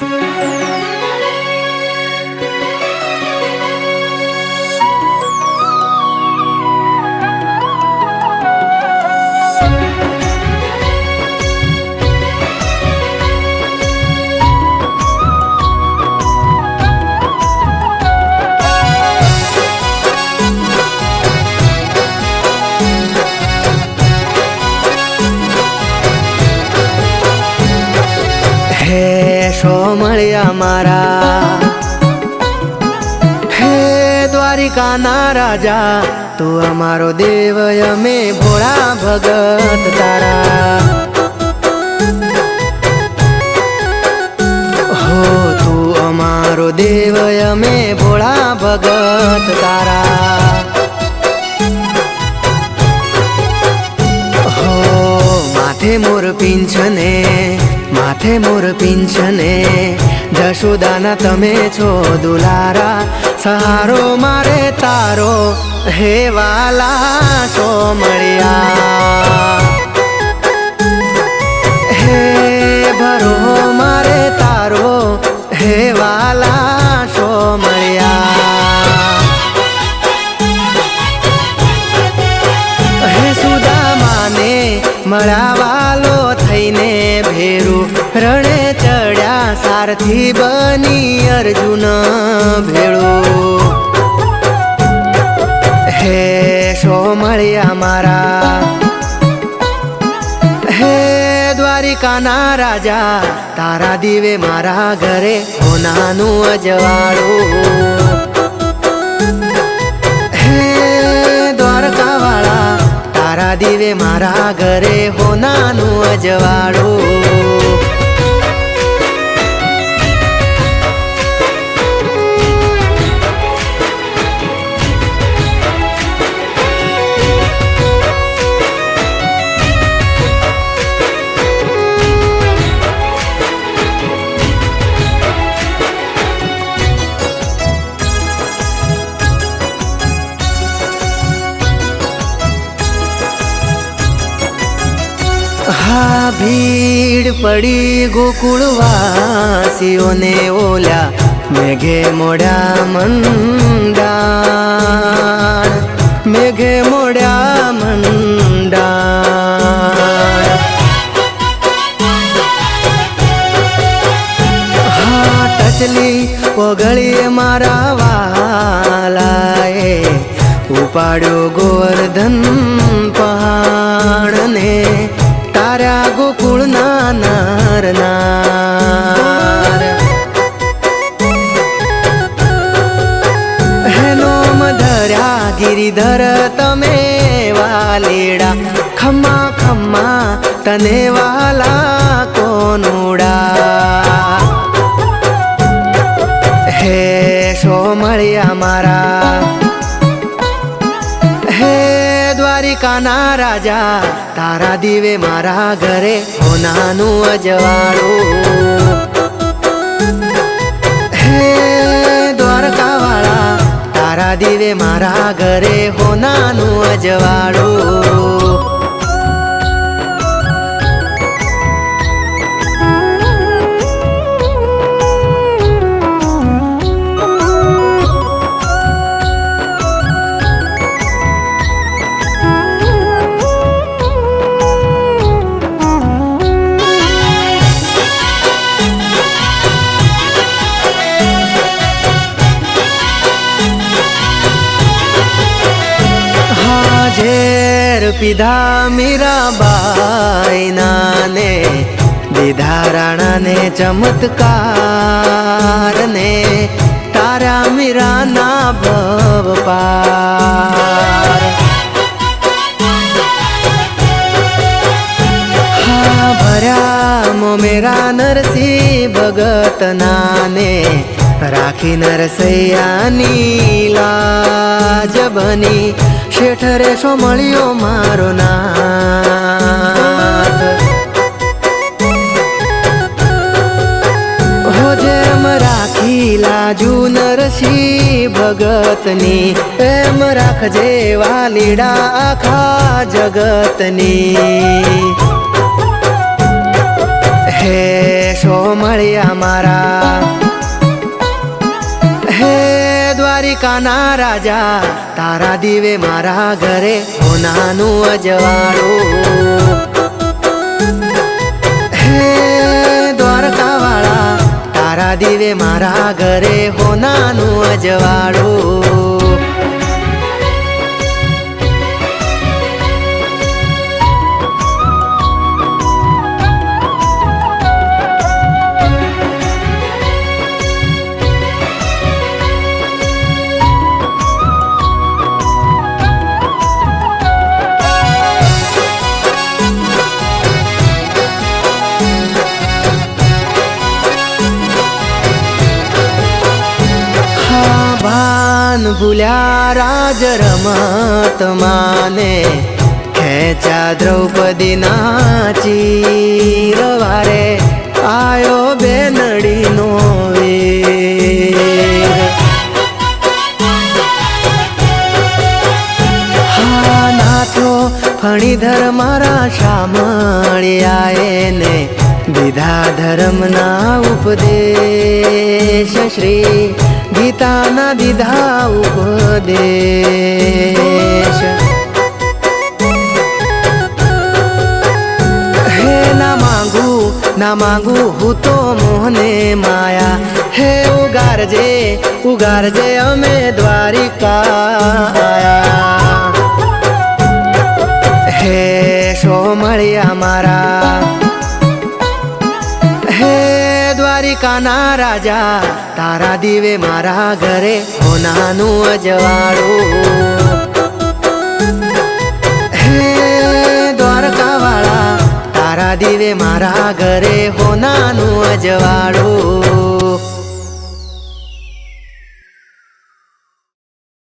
હે મળ્યા મારા હે દ્વારિકાના રાજા, તું અમારો દેવ, અમે ભોળા ભગત તારા. હો, તું અમારો દેવ, અમે ભોળા ભગત તારા. માથે મોર પીંછને માથે મોર પીંછને. જશોદાના તમે છો દુલારા, સહારો મારે તારો, હે વાલા શો મળ્યા હે ભરો મારે તારો, હે વાલા સો મળ્યા હે સુદામાને મળાવાલો ચડ્યા સારથી બની અર્જુન ભેળો. હે શો મળ્યા મારા, હે દ્વારિકાના રાજા, તારા દીવે મારા ઘરે હોનાનું અજવાળું. હે દ્વારકાવાળા, તારા દીવે મારા ઘરે હોનાનું અજવાળું. હા, ભીડ પડી ગોકુળવાસીઓને ઓલા મેઘે મોડા મંડાણ, મેઘે મોડા મંડાણ. હા, ટચલી પગળીએ મારા વાલાએ ઉપાડ્યો ગોવર્ધન ગિરિધર તમે વાલેડા ખમ્મા ખમ્મા તને વાલા કોનુડા હે સો મળ્યા મારા હે દ્વારિકાના રાજા તારા દીવે મારા ઘરે હોનાનું અજવાળું દીવે મારા ઘરે હોનાનું અજવાળું. પીધા મીરાબાઈ ને દીધા રાણાને ચમત્કાર ને તારા મીરાના ભવ પાર ભર્યા મો મેરા નરસિંહ ભગત નાને રાખી નરસૈયાની લાજ બની શેઠ રેશો મળ્યો મારો નાથ રાખી લાજુ નરસી ભગતની એમ રાખજે વાલીડા આખા જગતની હે શો મળ્યા મારા દ્વારિકાના રાજા, તારા દીવે મારા ઘરે હોનાનું અજવાળું. હે દ્વારકાવાળા, તારા દીવે મારા ઘરે હોનાનું અજવાળું. ભાન ભૂલ્યા રાજ રમત માને. ખેંચા દ્રૌપદી નાચી રવારે આયો બેનડીનો ફણીધર મારા શામળિયા એને દીધા ધર્મના ઉપદેશ શ્રી ગીતાના દીધા ઉપદેશ હે ના માંગુ ના માંગુ હું તો મોહને માયા હે ઉગારજે ઉગારજે અમે દ્વારિકા આયા હે શો મળ્યા મારા દ્વારિકાના રાજા, તારા દીવે મારા ઘરે હોનાનું અજવાળું. દ્વારકાવાળા, તારા દીવે મારા ઘરે હોનાનું અજવાળું.